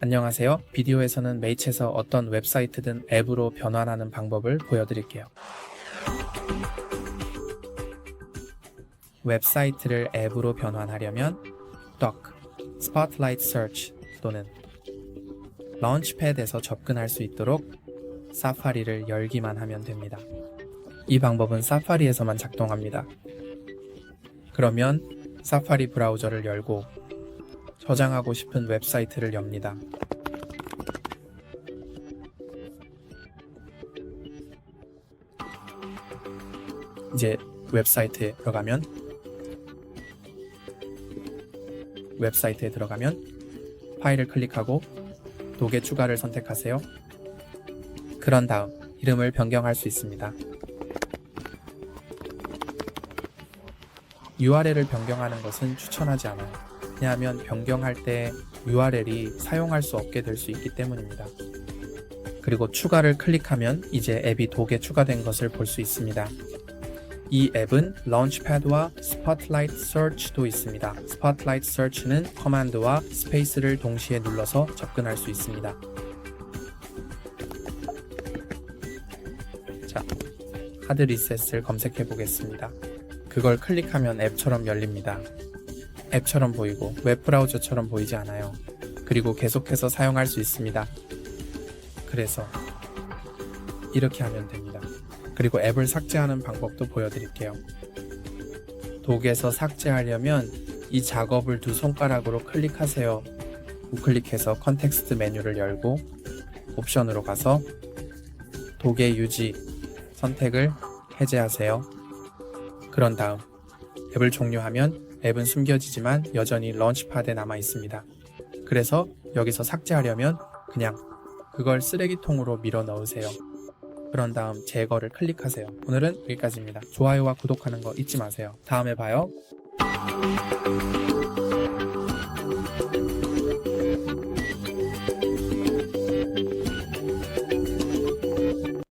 안녕하세요. 비디오에서는 메이츠에서 어떤 웹사이트든 앱으로 변환하는 방법을 보여드릴게요. 웹사이트를 앱으로 변환하려면 Dock, Spotlight Search 또는 런치패드에서 접근할 수 있도록 사파리를 열기만 하면 됩니다. 이 방법은 사파리에서만 작동합니다. 그러면 사파리 브라우저를 열고 저장하고 싶은 웹사이트를 엽니다. 이제 웹사이트에 들어가면 웹사이트에 들어가면 파일을 클릭하고 도개 추가를 선택하세요. 그런 다음 이름을 변경할 수 있습니다. URL을 변경하는 것은 추천하지 않아요. 왜냐하면 변경할 때 URL이 사용할 수 없게 될 수 있기 때문입니다. 그리고 추가를 클릭하면 이제 앱이 독에 추가된 것을 볼 수 있습니다. 이 앱은 런치패드와 스포트라이트 서치도 있습니다. 스포트라이트 서치는 커맨드와 스페이스를 동시에 눌러서 접근할 수 있습니다. 자, 하드 리셋을 검색해 보겠습니다. 그걸 클릭하면 앱처럼 열립니다. 앱처럼 보이고 웹 브라우저처럼 보이지 않아요. 그리고 계속해서 사용할 수 있습니다. 그래서 이렇게 하면 됩니다. 그리고 앱을 삭제하는 방법도 보여드릴게요. 독에서 삭제하려면 이 작업을 두 손가락으로 클릭하세요. 우클릭해서 컨텍스트 메뉴를 열고 옵션으로 가서 독의 유지 선택을 해제하세요. 그런 다음 앱을 종료하면 앱은 숨겨지지만 여전히 런치팟에 남아 있습니다. 그래서 여기서 삭제하려면 그냥 그걸 쓰레기통으로 밀어 넣으세요. 그런 다음 제거를 클릭하세요. 오늘은 여기까지입니다. 좋아요와 구독하는 거 잊지 마세요. 다음에 봐요.